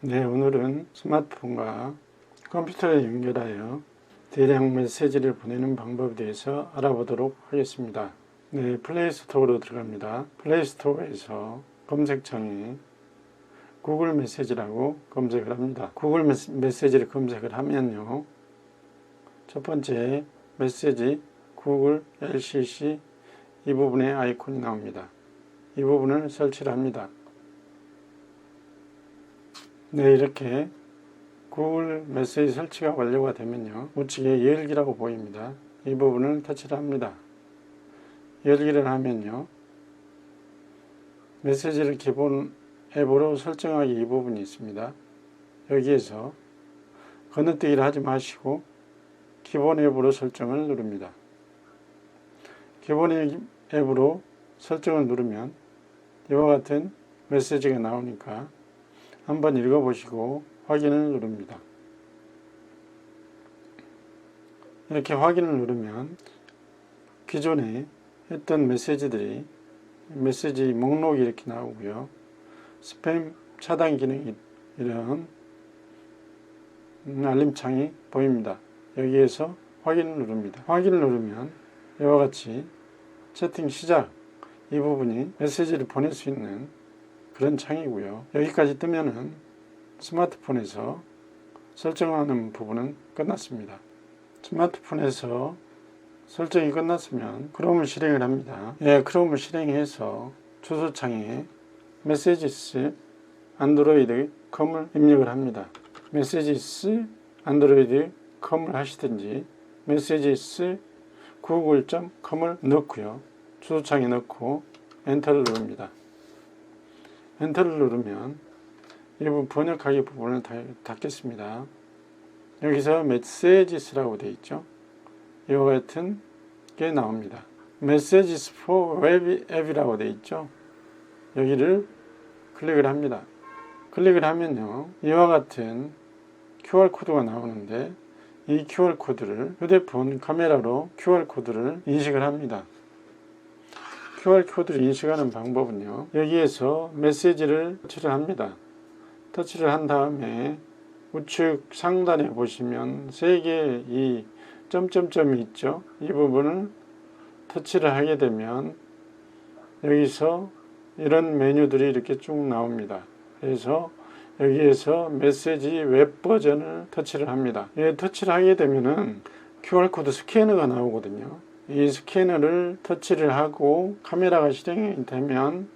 네, 오늘은 스마트폰과 컴퓨터를 연결하여 대량 메시지를 보내는 방법에 대해서 알아보도록 하겠습니다. 네, 플레이스토어로 들어갑니다. 플레이스토어에서 검색창에 구글 메시지라고 검색을 합니다. 구글 메시- 메시지를 검색을 하면요. 첫 번째 메시지 구글 LCC 이 부분에 아이콘이 나옵니다. 이 부분을 설치를 합니다. 네, 이렇게 구글 메시지 설치가 완료가 되면요. 우측에 열기라고 보입니다. 이 부분을 터치를 합니다. 열기를 하면요. 메시지를 기본 앱으로 설정하기 이 부분이 있습니다. 여기에서 건너뛰기를 하지 마시고 기본 앱으로 설정을 누릅니다. 기본 앱으로 설정을 누르면 이와 같은 메시지가 나오니까 한번 읽어보시고 확인을 누릅니다. 이렇게 확인을 누르면 기존에 했던 메시지들이 메시지 목록이 이렇게 나오고요. 스팸 차단 기능이 이런 알림창이 보입니다. 여기에서 확인을 누릅니다. 확인을 누르면 이와 같이 채팅 시작 이 부분이 메시지를 보낼 수 있는 그런 창이고요. 여기까지 뜨면은 스마트폰에서 설정하는 부분은 끝났습니다. 스마트폰에서 설정이 끝났으면 크롬을 실행을 합니다. 예, 크롬을 실행해서 주소창에 메시지스 안드로이드 컴을 입력을 합니다. 메시지스 안드로이드 컴을 하시든지 메시지스 구글.com을 넣고요. 주소창에 넣고 엔터를 누릅니다. 엔터를 누르면 이 부분 번역하기 부분을 다- 닫겠습니다. 여기서 메시지스라고 되어 있죠. 이와 같은 게 나옵니다. 메시지스 for web 앱이라고 되어 있죠. 여기를 클릭을 합니다. 클릭을 하면요. 이와 같은 QR코드가 나오는데 이 QR코드를 휴대폰 카메라로 QR코드를 인식을 합니다. QR코드를 인식하는 방법은요. 여기에서 메시지를 터치를 합니다. 터치를 한 다음에 우측 상단에 보시면 세 개의 이 점점점이 있죠. 이 부분을 터치를 하게 되면 여기서 이런 메뉴들이 이렇게 쭉 나옵니다. 그래서 여기에서 메시지 웹 버전을 터치를 합니다. 예, 터치를 하게 되면은 QR코드 스캐너가 나오거든요. 이 스캐너를 터치를 하고 카메라가 실행이 되면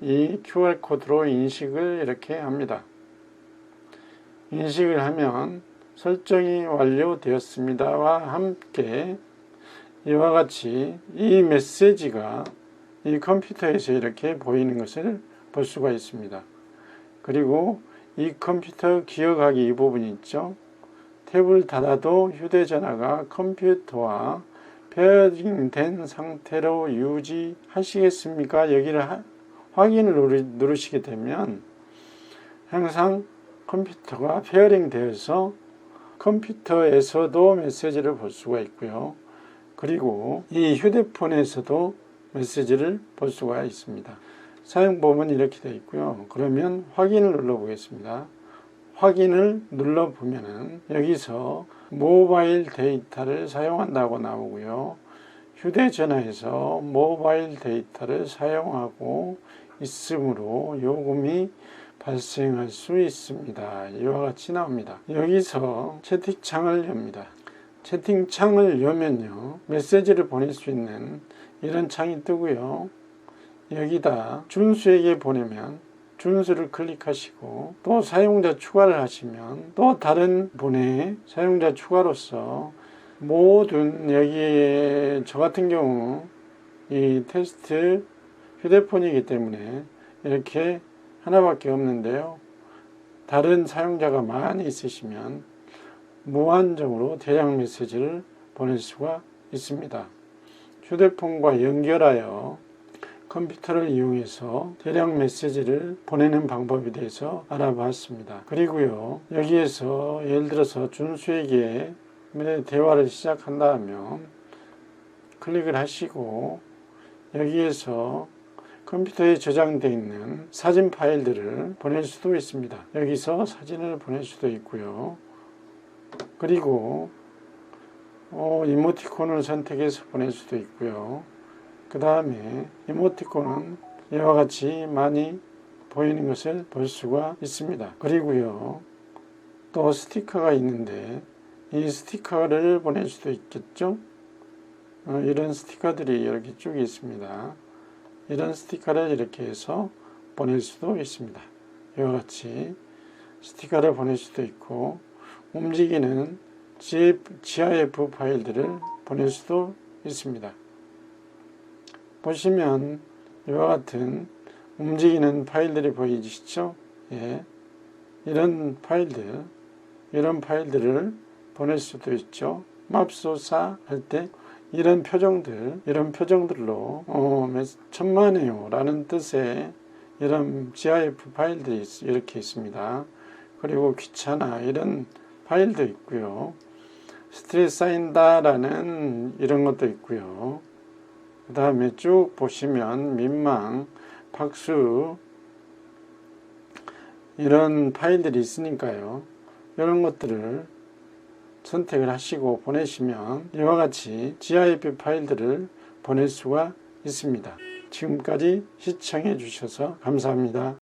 이 QR코드로 인식을 이렇게 합니다. 인식을 하면 설정이 완료되었습니다와 함께 이와 같이 이 메시지가 이 컴퓨터에서 이렇게 보이는 것을 볼 수가 있습니다. 그리고 이 컴퓨터 기억하기 이 부분이 있죠. 탭을 닫아도 휴대전화가 컴퓨터와 페어링된 상태로 유지하시겠습니까? 여기를 하- 확인을 누르, 누르시게 되면 항상 컴퓨터가 페어링 되어서 컴퓨터에서도 메시지를 볼 수가 있고요. 그리고 이 휴대폰에서도 메시지를 볼 수가 있습니다. 사용법은 이렇게 되어 있고요. 그러면 확인을 눌러 보겠습니다. 확인을 눌러보면은 여기서 모바일 데이터를 사용한다고 나오고요. 휴대전화에서 모바일 데이터를 사용하고 있으므로 요금이 발생할 수 있습니다. 이와 같이 나옵니다. 여기서 채팅창을 엽니다. 채팅창을 여면요. 메시지를 보낼 수 있는 이런 창이 뜨고요. 여기다 준수에게 보내면 준수를 클릭하시고 또 사용자 추가를 하시면 또 다른 분의 사용자 추가로서 모든 여기에 저 같은 경우 이 테스트 휴대폰이기 때문에 이렇게 하나밖에 없는데요. 다른 사용자가 많이 있으시면 무한정으로 대량 메시지를 보낼 수가 있습니다. 휴대폰과 연결하여 컴퓨터를 이용해서 대량 메시지를 보내는 방법에 대해서 알아봤습니다. 그리고요, 여기에서 예를 들어서 준수에게 대화를 시작한다면 클릭을 하시고 여기에서 컴퓨터에 저장되어 있는 사진 파일들을 보낼 수도 있습니다. 여기서 사진을 보낼 수도 있고요. 그리고 어, 이모티콘을 선택해서 보낼 수도 있고요. 그 다음에 이모티콘은 이와 같이 많이 보이는 것을 볼 수가 있습니다. 그리고요. 또 스티커가 있는데 이 스티커를 보낼 수도 있겠죠. 어, 이런 스티커들이 이렇게 쭉 있습니다. 이런 스티커를 이렇게 해서 보낼 수도 있습니다. 이와 같이 스티커를 보낼 수도 있고 움직이는 GIF 파일들을 보낼 수도 있습니다. 보시면 이와 같은 움직이는 파일들이 보이시죠? 예. 이런 파일들, 이런 파일들을 보낼 수도 있죠. 맙소사 할 때 이런 표정들, 이런 표정들로 어, 천만에요 라는 뜻의 이런 GIF 파일들이 있, 이렇게 있습니다. 그리고 귀찮아 이런 파일도 있고요. 스트레스 쌓인다 라는 이런 것도 있고요. 그 다음에 쭉 보시면 민망, 박수 이런 파일들이 있으니까요. 이런 것들을 선택을 하시고 보내시면 이와 같이 GIF 파일들을 보낼 수가 있습니다. 지금까지 시청해 주셔서 감사합니다.